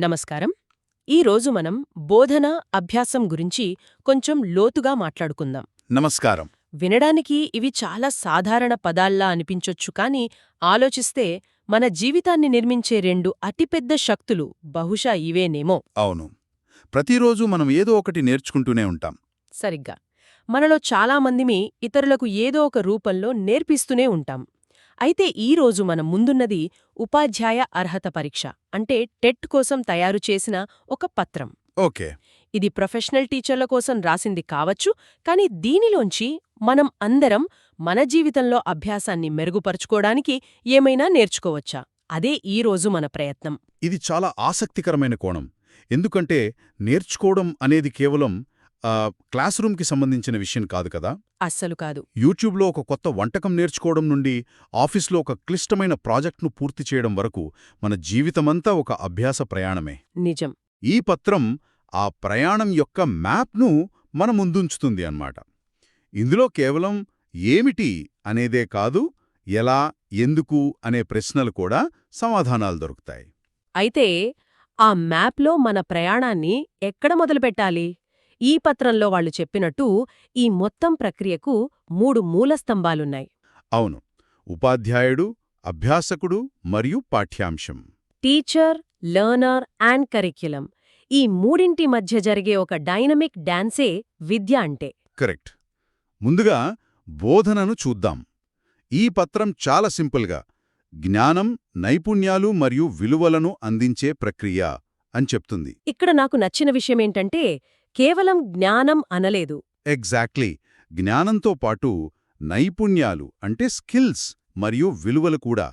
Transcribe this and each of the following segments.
నమస్కారం. ఈరోజు మనం బోధన అభ్యాసం గురించి కొంచెం లోతుగా మాట్లాడుకుందాం. నమస్కారం. వినడానికి ఇవి చాలా సాధారణ పదాల్లా అనిపించొచ్చు కాని ఆలోచిస్తే మన జీవితాన్ని నిర్మించే రెండు అతిపెద్ద శక్తులు బహుశా ఇవేనేమో. అవును. ప్రతిరోజు మనం ఏదో ఒకటి నేర్చుకుంటూనే ఉంటాం. సరిగ్గా. మనలో చాలామందిమి ఇతరులకు ఏదో ఒక రూపంలో నేర్పిస్తూనే ఉంటాం. అయితే ఈ రోజు మనం ముందున్నది ఉపాధ్యాయ అర్హత పరీక్ష అంటే టెట్ కోసం తయారు చేసిన ఒక పత్రం. ఓకే. ఇది ప్రొఫెషనల్ టీచర్ల కోసం రాసింది కావచ్చు కానీ దీనిలోంచి మనం అందరం మన జీవితంలో అభ్యాసాన్ని మెరుగుపరుచుకోవడానికి ఏమైనా నేర్చుకోవచ్చా? అదే ఈ రోజు మన ప్రయత్నం. ఇది చాలా ఆసక్తికరమైన కోణం. ఎందుకంటే నేర్చుకోవడం అనేది కేవలం క్లాస్ రూమ్కి సంబంధించిన విషయం కాదు కదా? అస్సలు కాదు. యూట్యూబ్లో ఒక కొత్త వంటకం నేర్చుకోవడం నుండి ఆఫీస్లో ఒక క్లిష్టమైన ప్రాజెక్ట్ను పూర్తి చేయడం వరకు మన జీవితమంతా ఒక అభ్యాస ప్రయాణమే. నిజం. ఈ పత్రం ఆ ప్రయాణం యొక్క మ్యాప్ను మన ముందుంచుతుంది అన్నమాట. ఇందులో కేవలం ఏమిటి అనేదే కాదు ఎలా ఎందుకు అనే ప్రశ్నలు కూడా సమాధానాలు దొరుకుతాయి. అయితే ఆ మ్యాప్లో మన ప్రయాణాన్ని ఎక్కడ మొదలుపెట్టాలి? ఈ పత్రంలో వాళ్ళు చెప్పినట్టు ఈ మొత్తం ప్రక్రియకు మూడు మూలస్తంభాలున్నాయి అవును. ఉపాధ్యాయుడు అభ్యాసకుడు మరియు పాఠ్యాంశం. Teacher learner and curriculum. ఈ మూడింటి మధ్య జరిగే ఒక డైనమిక్ డాన్సే విద్య అంటే. కరెక్ట్. ముందుగా బోధనను చూద్దాం. ఈ పత్రం చాలా సింపుల్గా జ్ఞానం నైపుణ్యాలు మరియు విలువలను అందించే ప్రక్రియ అని చెప్తుంది. ఇక్కడ నాకు నచ్చిన విషయమేంటంటే కేవలం జ్ఞానం అనలేదు. ఎగ్జాక్ట్లీ జ్ఞానంతో పాటు నైపుణ్యాలు అంటే స్కిల్స్ మరియు విలువలు కూడా.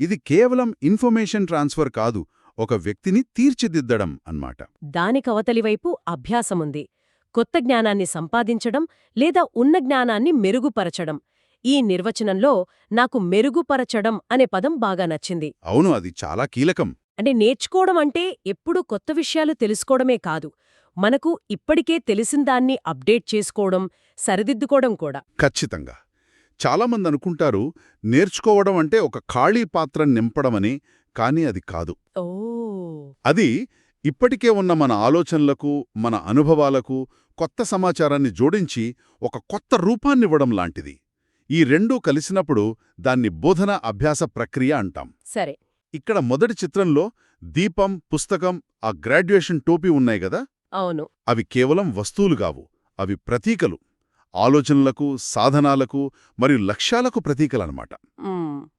ఇది కేవలం ఇన్ఫర్మేషన్ ట్రాన్స్ఫర్ కాదు ఒక వ్యక్తిని తీర్చిదిద్దడం అన్నమాట. దానికవతలివైపు అభ్యాసముంది. కొత్త జ్ఞానాన్ని సంపాదించడం లేదా ఉన్న జ్ఞానాన్ని మెరుగుపరచడం. ఈ నిర్వచనంలో నాకు మెరుగుపరచడం అనే పదం బాగా నచ్చింది. అవును అది చాలా కీలకం. అంటే నేర్చుకోవడం అంటే ఎప్పుడూ కొత్త విషయాలు తెలుసుకోవడమే కాదు. మనకు ఇప్పటికే తెలిసిందాన్ని అప్డేట్ చేసుకోవడం సరిదిద్దుకోవడం కూడా. ఖచ్చితంగా. చాలామంది అనుకుంటారు నేర్చుకోవడం అంటే ఒక ఖాళీ పాత్ర నింపడమని కానీ అది కాదు. ఓ. అది ఇప్పటికే ఉన్న మన ఆలోచనలకు మన అనుభవాలకు కొత్త సమాచారాన్ని జోడించి ఒక కొత్త రూపాన్నివ్వడం లాంటిది. ఈ రెండూ కలిసినప్పుడు దాన్ని బోధన అభ్యాస ప్రక్రియ అంటాం. సరే. ఇక్కడ మొదటి చిత్రంలో దీపం పుస్తకం ఆ గ్రాడ్యుయేషన్ టోపీ ఉన్నాయి గదా అవును. అవి కేవలం వస్తువులు కావు అవి ప్రతీకలు. ఆలోచనలకు సాధనాలకు మరియు లక్ష్యాలకు ప్రతీకలన్నమాట.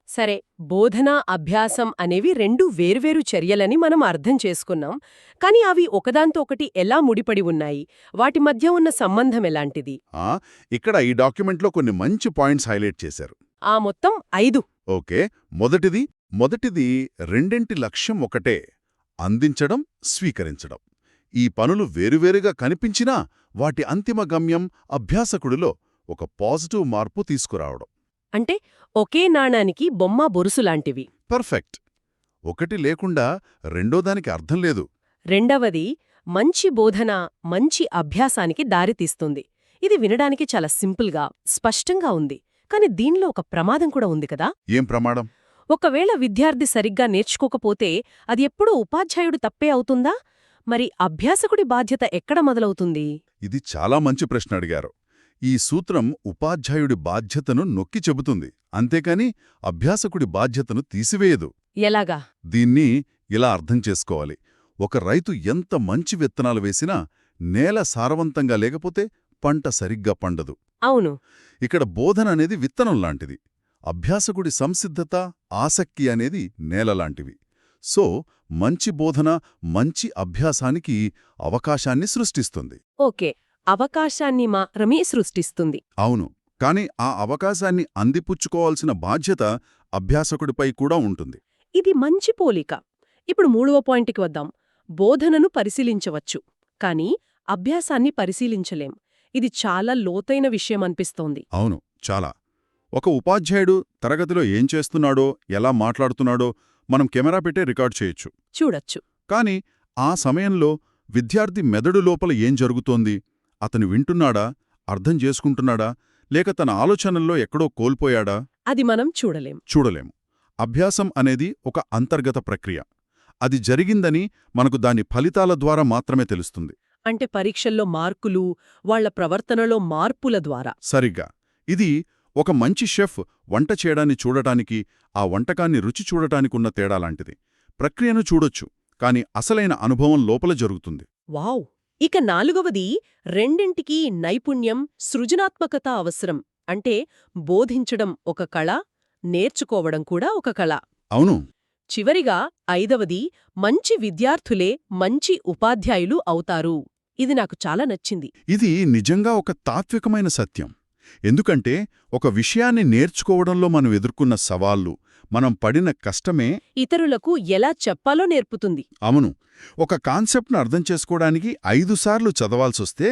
సరే బోధన అభ్యాసం అనేవి రెండు వేర్వేరు చర్యలని మనం అర్థం చేసుకున్నాం. కానీ అవి ఒకదాంతో ఒకటి ఎలా ముడిపడి ఉన్నాయి? వాటి మధ్య ఉన్న సంబంధం ఎలాంటిది? ఆ, ఇక్కడ ఈ డాక్యుమెంట్లో కొన్ని మంచి పాయింట్స్ హైలైట్ చేశారు. ఆ మొత్తం ఐదు. ఓకే మొదటిది మొదటిది రెండింటి లక్ష్యం ఒకటే అందించడం స్వీకరించడం. ఈ పనులు వేరువేరుగా కనిపించినా వాటి అంతిమ గమ్యం అభ్యాసకుడిలో ఒక పాజిటివ్ మార్పు తీసుకురావడం. అంటే ఒకే నాణానికి బొమ్మ బొరుసులాంటివి పర్ఫెక్ట్. ఒకటి లేకుండా రెండోదానికి అర్థం లేదు. రెండవది మంచి బోధన మంచి అభ్యాసానికి దారితీస్తుంది ఇది వినడానికి చాలా సింపుల్గా స్పష్టంగా ఉంది. కాని దీనిలో ఒక ప్రమాదం కూడా ఉంది కదా? ఏం ప్రమాదం? ఒకవేళ విద్యార్థి సరిగ్గా నేర్చుకోకపోతే అది ఎప్పుడూ ఉపాధ్యాయుడు తప్పే అవుతుందా? మరి అభ్యాసకుడి బాధ్యత ఎక్కడ మొదలవుతుంది? ఇది చాలా మంచి ప్రశ్న అడిగారు. ఈ సూత్రం ఉపాధ్యాయుడి బాధ్యతను నొక్కి చెబుతుంది. అంతేకాని అభ్యాసకుడి బాధ్యతను తీసివేయదు. ఎలాగా? దీన్ని ఇలా అర్థం చేసుకోవాలి. ఒక రైతు ఎంత మంచి విత్తనాలు వేసినా నేల సారవంతంగా లేకపోతే పంట సరిగ్గా పండదు. అవును. ఇక్కడ బోధన అనేది విత్తనం లాంటిది. అభ్యాసకుడి సంసిద్ధత ఆసక్తి అనేది నేలలాంటివి సో మంచి బోధన మంచి అభ్యాసానికి అవకాశాన్ని సృష్టిస్తుంది. ఓకే. అవకాశాన్ని మాత్రమే సృష్టిస్తుంది. అవును. కాని ఆ అవకాశాన్ని అందిపుచ్చుకోవాల్సిన బాధ్యత అభ్యాసకుడిపై కూడా ఉంటుంది. ఇది మంచి పోలిక. ఇప్పుడు మూడవ పాయింట్కి వద్దాం. బోధనను పరిశీలించవచ్చు. కానీ అభ్యాసాన్ని పరిశీలించలేం. ఇది చాలా లోతైన విషయం అనిపిస్తోంది. అవును. చాలా. ఒక ఉపాధ్యాయుడు తరగతిలో ఏం చేస్తున్నాడో ఎలా మాట్లాడుతున్నాడో మనం కెమెరా పెట్టే రికార్డ్ చేయొచ్చు. చూడొచ్చు. కాని ఆ సమయంలో విద్యార్థి మెదడు లోపల ఏం జరుగుతోంది? అతను వింటున్నాడా? అర్థం చేసుకుంటున్నాడా? లేక తన ఆలోచనల్లో ఎక్కడో కోల్పోయాడా? అది మనం చూడలేం. చూడలేము. అభ్యాసం అనేది ఒక అంతర్గత ప్రక్రియ. అది జరిగిందని మనకు దాని ఫలితాల ద్వారా మాత్రమే తెలుస్తుంది. అంటే పరీక్షల్లో మార్కులు వాళ్ళ ప్రవర్తనలో మార్పుల ద్వారా. సరిగ్గా. ఇది ఒక మంచి షెఫ్ వంట చేయడాన్ని చూడటానికి ఆ వంటకాన్ని రుచి చూడటానికున్న తేడా లాంటిది. ప్రక్రియను చూడొచ్చు కాని అసలైన అనుభవం లోపల జరుగుతుంది. వావ్! ఇక నాలుగవది రెండింటికీ నైపుణ్యం సృజనాత్మకత అవసరం. అంటే బోధించడం ఒక కళ నేర్చుకోవడం కూడా ఒక కళ. అవును. చివరిగా ఐదవది మంచి విద్యార్థులే మంచి ఉపాధ్యాయులు అవుతారు. ఇది నాకు చాలా నచ్చింది. ఇది నిజంగా ఒక తాత్వికమైన సత్యం. ఎందుకంటే ఒక విషయాన్ని నేర్చుకోవడంలో మనం ఎదుర్కొన్న సవాళ్ళు మనం పడిన కష్టమే ఇతరులకు ఎలా చెప్పాలో నేర్పుతుంది. అవును ఒక కాన్సెప్ట్ను అర్థం చేసుకోవడానికి ఐదుసార్లు చదవాల్సొస్తే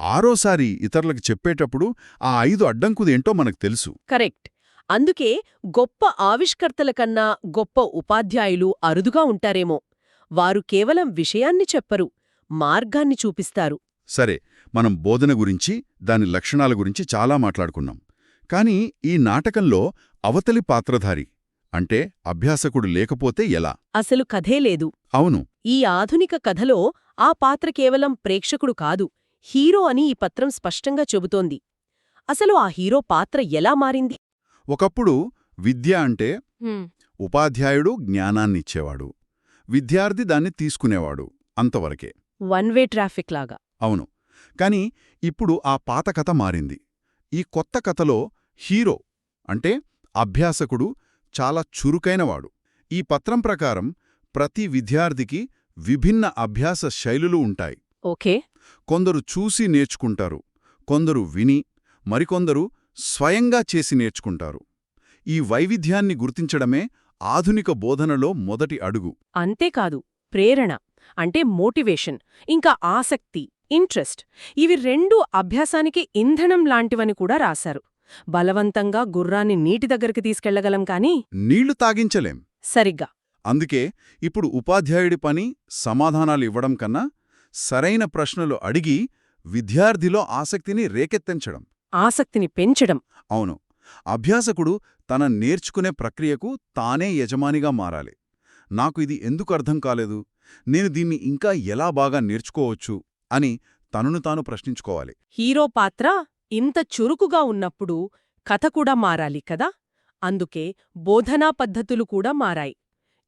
ఆరోసారి ఇతరులకు చెప్పేటప్పుడు ఆ ఐదు అడ్డంకుదేంటో మనకు తెలుసు. కరెక్ట్. అందుకే గొప్ప ఆవిష్కర్తల కన్నా గొప్ప ఉపాధ్యాయులు అరుదుగా ఉంటారేమో. వారు కేవలం విషయాన్ని చెప్పరు మార్గాన్ని చూపిస్తారు. సరే మనం బోధన గురించి దాని లక్షణాల గురించి చాలా మాట్లాడుకున్నాం. కానీ ఈ నాటకంలో అవతలి పాత్రధారి అంటే అభ్యాసకుడు లేకపోతే ఎలా? అసలు కథే లేదు. అవును. ఈ ఆధునిక కథలో ఆ పాత్ర కేవలం ప్రేక్షకుడు కాదు హీరో అని ఈ పత్రం స్పష్టంగా చెబుతోంది. అసలు ఆ హీరో పాత్ర ఎలా మారింది? ఒకప్పుడు విద్య అంటే ఉపాధ్యాయుడు జ్ఞానాన్నిచ్చేవాడు. విద్యార్థి దాన్ని తీసుకునేవాడు అంతవరకే. వన్ వే ట్రాఫిక్ లాగా. అవును. కాని ఇప్పుడు ఆ పాత కథ మారింది. ఈ కొత్త కథలో హీరో అంటే అభ్యాసకుడు చాలా చురుకైనవాడు. ఈ పత్రం ప్రకారం ప్రతి విద్యార్థికి విభిన్న అభ్యాస శైలులు ఉంటాయి. ఓకే. కొందరు చూసి నేర్చుకుంటారు కొందరు విని మరికొందరు స్వయంగా చేసి నేర్చుకుంటారు. ఈ వైవిధ్యాన్ని గుర్తించడమే ఆధునిక బోధనలో మొదటి అడుగు. అంతేకాదు ప్రేరణ అంటే మోటివేషన్ ఇంకా ఆసక్తి ఇంట్రెస్ట్. ఇవి రెండు అభ్యాసానికి ఇంధనం లాంటివని కూడా రాశారు. బలవంతంగా గుర్రాన్ని నీటి దగ్గరికి తీసుకెళ్ళగలం కాని నీళ్ళు తాగించలేం. సరిగ్గా. అందుకే ఇప్పుడు ఉపాధ్యాయుడి పని సమాధానాలు ఇవ్వడం కన్నా సరైన ప్రశ్నలు అడిగి విద్యార్థిలో ఆసక్తిని రేకెత్తించడం. ఆసక్తిని పెంచడం. అవును. అభ్యాసకుడు తన నేర్చుకునే ప్రక్రియకు తానే యజమానిగా మారాలి. నాకు ఇది ఎందుకు అర్థం కాలేదు? నేను దీన్ని ఇంకా ఎలా బాగా నేర్చుకోవచ్చు? అని తనను తాను ప్రశ్నించుకోవాలి. హీరో పాత్ర ఇంత చురుకుగా ఉన్నప్పుడు కథ కూడా మారాలి కదా? అందుకే బోధనా పద్ధతులు కూడా మారాయి.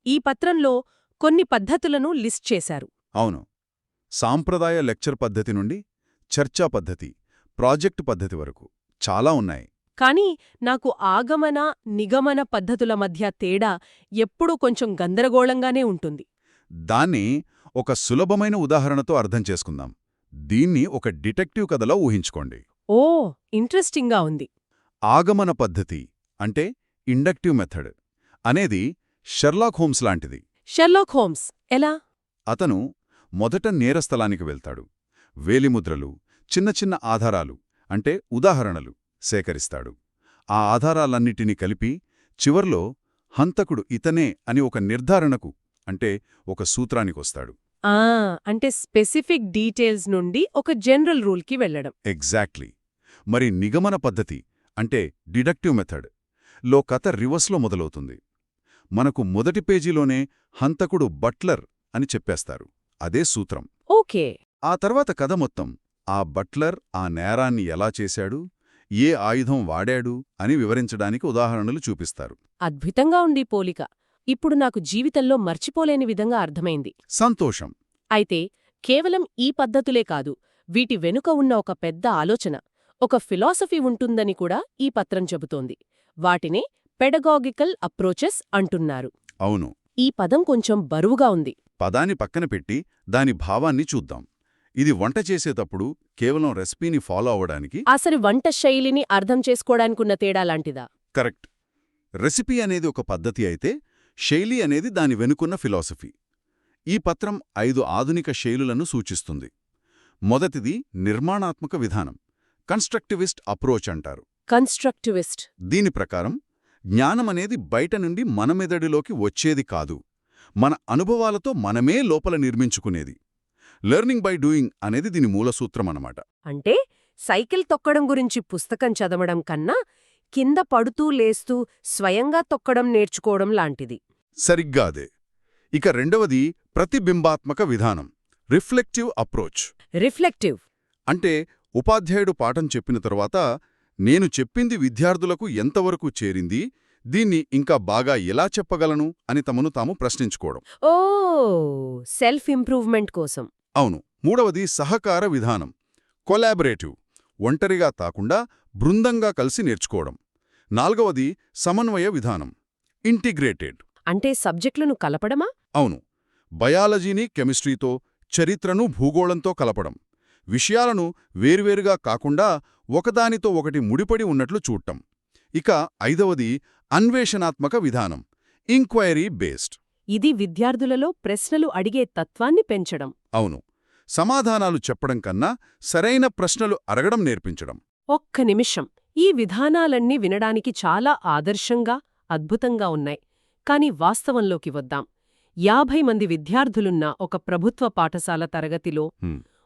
ఈ పత్రంలో కొన్ని పద్ధతులను లిస్ట్ చేశారు. అవును. సాంప్రదాయ లెక్చర్ పద్ధతి నుండి చర్చా పద్ధతి ప్రాజెక్టు పద్ధతి వరకు చాలా ఉన్నాయి. కాని నాకు ఆగమన నిగమన పద్ధతుల మధ్య తేడా ఎప్పుడూ కొంచెం గందరగోళంగానే ఉంటుంది. దాన్ని ఒక సులభమైన ఉదాహరణతో అర్థం చేసుకుందాం. దీన్ని ఒక డిటెక్టివ్ కథలో ఊహించుకోండి. ఓ ఇంట్రెస్టింగ్గా ఉంది. ఆగమన పద్ధతి అంటే ఇండక్టివ్ మెథడ్ అనేది షెర్లాక్ హోమ్స్ లాంటిది. షెర్లాక్ హోమ్స్ ఎలా? అతను మొదట నేరస్థలానికి వెళ్తాడు. వేలిముద్రలు చిన్న చిన్న ఆధారాలు అంటే ఉదాహరణలు సేకరిస్తాడు. ఆ ఆధారాలన్నిటినీ కలిపి చివర్లో హంతకుడు ఇతనే అని ఒక నిర్ధారణకు అంటే ఒక సూత్రానికొస్తాడు. ఆ అంటే స్పెసిఫిక్ డీటెయిల్స్ నుండి ఒక జనరల్ రూల్కి వెళ్ళడం ఎగ్జాక్ట్లీ. మరి నిగమన పద్ధతి అంటే డిడక్టివ్ మెథడ్లో కథ రివర్స్లో మొదలవుతుంది. మనకు మొదటి పేజీలోనే హంతకుడు బట్లర్ అని చెప్పేస్తారు. అదే సూత్రం. ఓకే. ఆ తర్వాత కథ మొత్తం ఆ బట్లర్ ఆ నేరాన్ని ఎలా చేశాడు ఏ ఆయుధం వాడాడు అని వివరించడానికి ఉదాహరణలు చూపిస్తారు. అద్భుతంగా ఉంది పోలిక. ఇప్పుడు నాకు జీవితంలో మర్చిపోలేని విధంగా అర్థమైంది. సంతోషం. అయితే కేవలం ఈ పద్ధతులే కాదు వీటి వెనుక ఉన్న ఒక పెద్ద ఆలోచన ఒక ఫిలాసఫీ ఉంటుందని కూడా ఈ పత్రం చెబుతోంది. వాటినే పెడగాగికల్ అప్రోచెస్ అంటున్నారు. అవును. ఈ పదం కొంచెం బరువుగా ఉంది. పదాన్ని పక్కన పెట్టి దాని భావాన్ని చూద్దాం. ఇది వంట చేసేటప్పుడు కేవలం రెసిపీని ఫాలో అవ్వడానికి అసలు వంట శైలిని అర్థం చేసుకోవడానికున్న తేడా లాంటిదా? కరెక్ట్. రెసిపీ అనేది ఒక పద్ధతి అయితే శైలి అనేది దాని వెనుకున్న ఫిలాసఫీ. ఈ పత్రం ఐదు ఆధునిక శైలులను సూచిస్తుంది. మొదటిది నిర్మాణాత్మక విధానం కన్స్ట్రక్టివిస్ట్ అప్రోచ్ అంటారు. కన్స్ట్రక్టివిస్ట్. దీని ప్రకారం జ్ఞానమనేది బయట నుండి మన మెదడులోకి వచ్చేది కాదు. మన అనుభవాలతో మనమే లోపల నిర్మించుకునేది. లెర్నింగ్ బై డూయింగ్ అనేది దీని మూలసూత్రమన్నమాట అంటే సైకిల్ తొక్కడం గురించి పుస్తకం చదవడం కన్నా కింద పడుతూ లేస్తూ స్వయంగా తొక్కడం నేర్చుకోవడం లాంటిది. సరిగ్గా అదే ఇక రెండవది ప్రతిబింబాత్మక విధానం రిఫ్లెక్టివ్ అప్రోచ్. రిఫ్లెక్టివ్. అంటే ఉపాధ్యాయుడు పాఠం చెప్పిన తరువాత నేను చెప్పింది విద్యార్థులకు ఎంతవరకు చేరింది దీన్ని ఇంకా బాగా ఎలా చెప్పగలను అని తమను తాము ప్రశ్నించుకోవడం. ఓ సెల్ఫ్ ఇంప్రూవ్మెంట్ కోసం. అవును. మూడవది సహకార విధానం కొలాబరేటివ్ ఒంటరిగా తాకుండా బృందంగా కలిసి నేర్చుకోవడం. నాల్గవది సమన్వయ విధానం. ఇంటిగ్రేటెడ్. అంటే సబ్జెక్టులను కలపడమా? అవును. బయాలజీని కెమిస్ట్రీతో చరిత్రను భూగోళంతో కలపడం. విషయాలను వేర్వేరుగా కాకుండా ఒకదానితో ఒకటి ముడిపడి ఉన్నట్లు చూడటం. ఇక ఐదవది అన్వేషణాత్మక విధానం. Inquiry based. ఇది విద్యార్థులలో ప్రశ్నలు అడిగే తత్వాన్ని పెంచడం. అవును. సమాధానాలు చెప్పడం కన్నా సరైన ప్రశ్నలు అడగడం నేర్పించడం. ఒక్క నిమిషం. ఈ విధానాలన్నీ వినడానికి చాలా ఆదర్శంగా అద్భుతంగా ఉన్నాయి. కాని వాస్తవంలోకి వద్దాం. యాభై మంది విద్యార్థులున్న ఒక ప్రభుత్వ పాఠశాల తరగతిలో.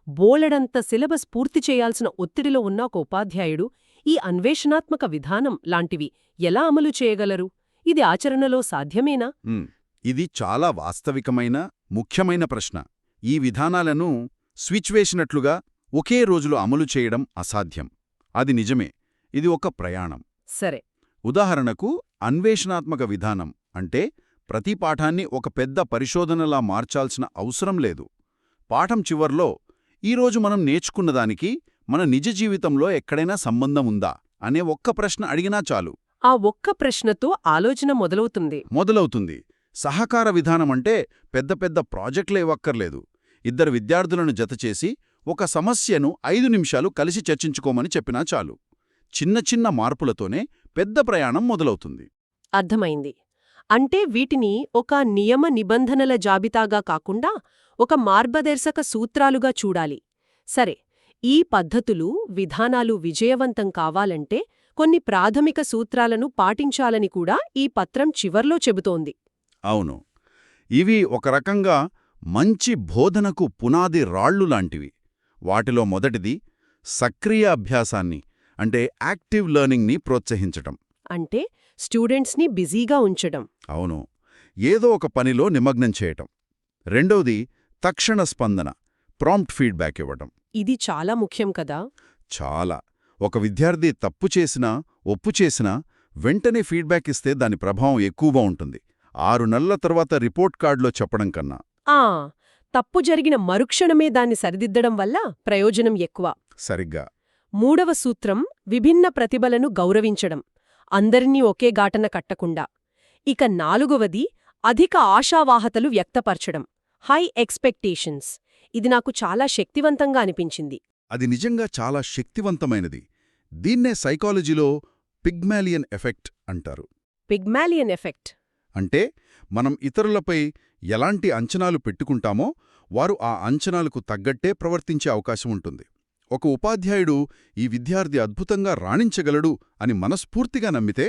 బోలెడంత సిలబస్ పూర్తి చేయాల్సిన ఒత్తిడిలో ఉన్న ఒక ఉపాధ్యాయుడు ఈ అన్వేషణాత్మక విధానం లాంటివి ఎలా అమలు చేయగలరు? ఇది ఆచరణలో సాధ్యమేనా? ఇది చాలా వాస్తవికమైన ముఖ్యమైన ప్రశ్న. ఈ విధానాలను స్విచ్ వేసినట్లుగా ఒకే రోజులో అమలు చేయడం అసాధ్యం. అది నిజమే. ఇది ఒక ప్రయాణం. సరే. ఉదాహరణకు అన్వేషణాత్మక విధానం అంటే ప్రతి పాఠాన్ని ఒక పెద్ద పరిశోధనలా మార్చాల్సిన అవసరం లేదు. పాఠం చివర్లో ఈరోజు మనం నేర్చుకున్నదానికి మన నిజ జీవితంలో ఎక్కడైనా సంబంధం ఉందా అనే ఒక్క ప్రశ్న అడిగినా చాలు. ఆ ఒక్క ప్రశ్నతో ఆలోచన మొదలవుతుంది. మొదలవుతుంది. సహకార విధానమంటే పెద్ద పెద్ద ప్రాజెక్టులే ఇవ్వక్కర్లేదు. ఇద్దరు విద్యార్థులను జతచేసి ఒక సమస్యను ఐదు నిమిషాలు కలిసి చర్చించుకోమని చెప్పినా చాలు. చిన్న చిన్న మార్పులతోనే పెద్ద ప్రయాణం మొదలవుతుంది. అర్థమైంది. అంటే వీటిని ఒక నియమ నిబంధనల జాబితాగా కాకుండా ఒక మార్గదర్శక సూత్రాలుగా చూడాలి. సరే ఈ పద్ధతులు విధానాలు విజయవంతం కావాలంటే కొన్ని ప్రాథమిక సూత్రాలను పాటించాలని కూడా ఈ పత్రం చివర్లో చెబుతోంది. అవును. ఇవి ఒక రకంగా మంచి బోధనకు పునాది రాళ్ళు లాంటివి. వాటిలో మొదటిది సక్రియ అభ్యాసాన్ని అంటే యాక్టివ్ లెర్నింగ్ని ప్రోత్సహించటం. అంటే స్టూడెంట్స్ని బిజీగా ఉంచడం. అవును. ఏదో ఒక పనిలో నిమగ్నం చేయటం. రెండవది తక్షణ స్పందన ప్రాంప్ట్ ఫీడ్బ్యాక్ ఇవ్వటం. ఇది చాలా ముఖ్యం కదా. చాలా. ఒక విద్యార్థి తప్పు చేసినా ఒప్పు చేసినా వెంటనే ఫీడ్బ్యాక్ ఇస్తే దాని ప్రభావం ఎక్కువగా ఉంటుంది. ఆరు నెలల తర్వాత రిపోర్ట్ కార్డులో చెప్పడం కన్నా. ఆ! తప్పు జరిగిన మరుక్షణమే దాన్ని సరిదిద్దడం వల్ల ప్రయోజనం ఎక్కువ. సరిగ్గా. మూడవ సూత్రం విభిన్న ప్రతిభలను గౌరవించడం అందరినీ ఒకే గాటన కట్టకుండా. ఇక నాలుగవది అధిక ఆశావాహతలు వ్యక్తపరచడం హై ఎక్స్పెక్టేషన్స్ ఇది నాకు చాలా శక్తివంతంగా అనిపించింది. అది నిజంగా చాలా శక్తివంతమైనది. దీన్నే సైకాలజీలో పిగ్మాలియన్ ఎఫెక్ట్ అంటారు. పిగ్మాలియన్ ఎఫెక్ట్ అంటే మనం ఇతరులపై ఎలాంటి అంచనాలు పెట్టుకుంటామో వారు ఆ అంచనాలకు తగ్గట్టే ప్రవర్తించే అవకాశం ఉంటుంది. ఒక ఉపాధ్యాయుడు ఈ విద్యార్థి అద్భుతంగా రాణించగలడు అని మనస్ఫూర్తిగా నమ్మితే?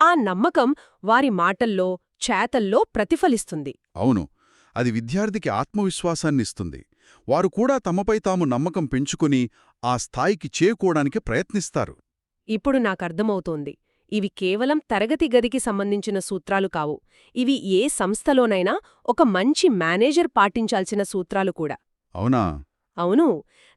ఆ నమ్మకం వారి మాటల్లో చేతల్లో ప్రతిఫలిస్తుంది. అవును. అది విద్యార్థికి ఆత్మవిశ్వాసాన్నిస్తుంది వారు కూడా తమపై తాము నమ్మకం పెంచుకుని ఆ స్థాయికి చేరుకోవడానికి ప్రయత్నిస్తారు. ఇప్పుడు నాకర్థమవుతోంది ఇవి కేవలం తరగతి గదికి సంబంధించిన సూత్రాలు కావు. ఇవి ఏ సంస్థలోనైనా ఒక మంచి మేనేజర్ పాటించాల్సిన సూత్రాలు కూడా. అవునా? అవును.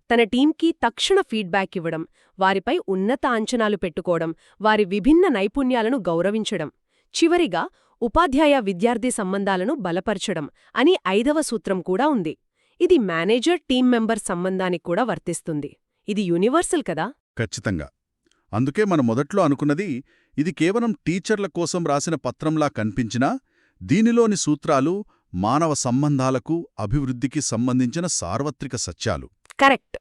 తన టీంకి తక్షణ ఫీడ్బ్యాక్ ఇవ్వడం వారిపై ఉన్నత అంచనాలు పెట్టుకోవడం వారి విభిన్న నైపుణ్యాలను గౌరవించడం చివరిగా ఉపాధ్యాయ విద్యార్థి సంబంధాలను బలపరచడం అని ఐదవ సూత్రం కూడా ఉంది. ఇది మేనేజర్ టీం మెంబర్ సంబంధానికి కూడా వర్తిస్తుంది. ఇది యూనివర్సల్ కదా? ఖచ్చితంగా. అందుకే మన మొదట్లో అనుకున్నది ఇది కేవలం టీచర్ల కోసం రాసిన పత్రంలా కనిపించినా దీనిలోని సూత్రాలు మానవ సంబంధాలకు అభివృద్ధికి సంబంధించిన సార్వత్రిక సత్యాలు. కరెక్ట్.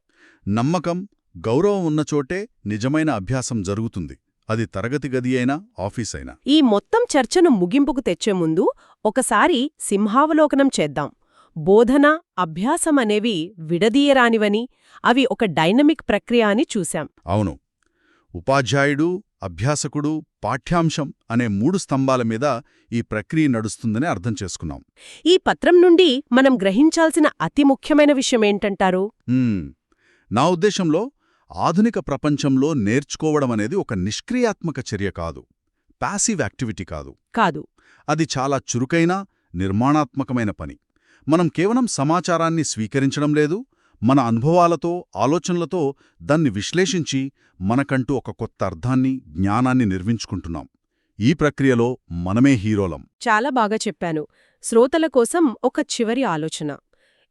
నమ్మకం గౌరవం ఉన్నచోటే నిజమైన అభ్యాసం జరుగుతుంది. అది తరగతి గది అయినా ఆఫీస్ అయినా. ఈ మొత్తం చర్చను ముగింపుకు తెచ్చే ముందు ఒకసారి సింహావలోకనం చేద్దాం. బోధన అభ్యాసం అనేవి విడదీయరానివని అవి ఒక డైనమిక్ ప్రక్రియ అని చూశాం. అవును. ఉపాధ్యాయుడు అభ్యాసకుడు పాఠ్యాంశం అనే మూడు స్తంభాల మీద ఈ ప్రక్రియ నడుస్తుందని అర్థం చేసుకున్నాం. ఈ పత్రం నుండి మనం గ్రహించాల్సిన అతి ముఖ్యమైన విషయమేంటంటారు. నా ఉద్దేశంలో ఆధునిక ప్రపంచంలో నేర్చుకోవడం అనేది ఒక నిష్క్రియాత్మక చర్య కాదు. పాసివ్ యాక్టివిటీ కాదు. కాదు. అది చాలా చురుకైన నిర్మాణాత్మకమైన పని. మనం కేవలం సమాచారాన్ని స్వీకరించడం లేదు మన అనుభవాలతో ఆలోచనలతో దాన్ని విశ్లేషించి మనకంటూ ఒక కొత్త అర్థాన్ని జ్ఞానాన్ని నిర్మించుకుంటున్నాం. ఈ ప్రక్రియలో మనమే హీరోలం. చాలా బాగా చెప్పాను. శ్రోతల కోసం ఒక చివరి ఆలోచన.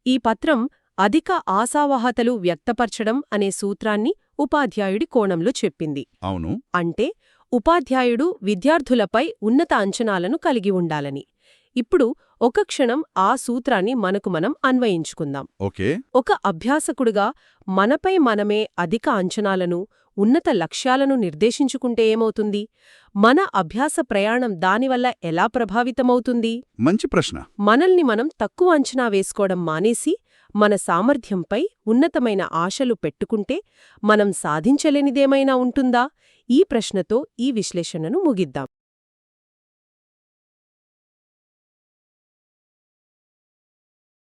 ఈ పత్రం అధిక ఆశావహతలు వ్యక్తపరచడం అనే సూత్రాన్ని ఉపాధ్యాయుడి కోణంలో చెప్పింది. అవును. అంటే ఉపాధ్యాయుడు విద్యార్థులపై ఉన్నత అంచనాలను కలిగి ఉండాలని. ఇప్పుడు ఒక క్షణం ఆ సూత్రాన్ని మనకు మనం అన్వయించుకుందాం. ఓకే. ఒక అభ్యాసకుడుగా మనపై మనమే అధిక అంచనాలను ఉన్నత లక్ష్యాలను నిర్దేశించుకుంటే ఏమవుతుంది? మన అభ్యాస ప్రయాణం దానివల్ల ఎలా ప్రభావితమవుతుంది? మంచి ప్రశ్న. మనల్ని మనం తక్కువ అంచనా వేసుకోవడం మానేసి మన సామర్థ్యంపై ఉన్నతమైన ఆశలు పెట్టుకుంటే మనం సాధించలేనిదేమైనా ఉంటుందా? ఈ ప్రశ్నతో ఈ విశ్లేషణను ముగిద్దాం.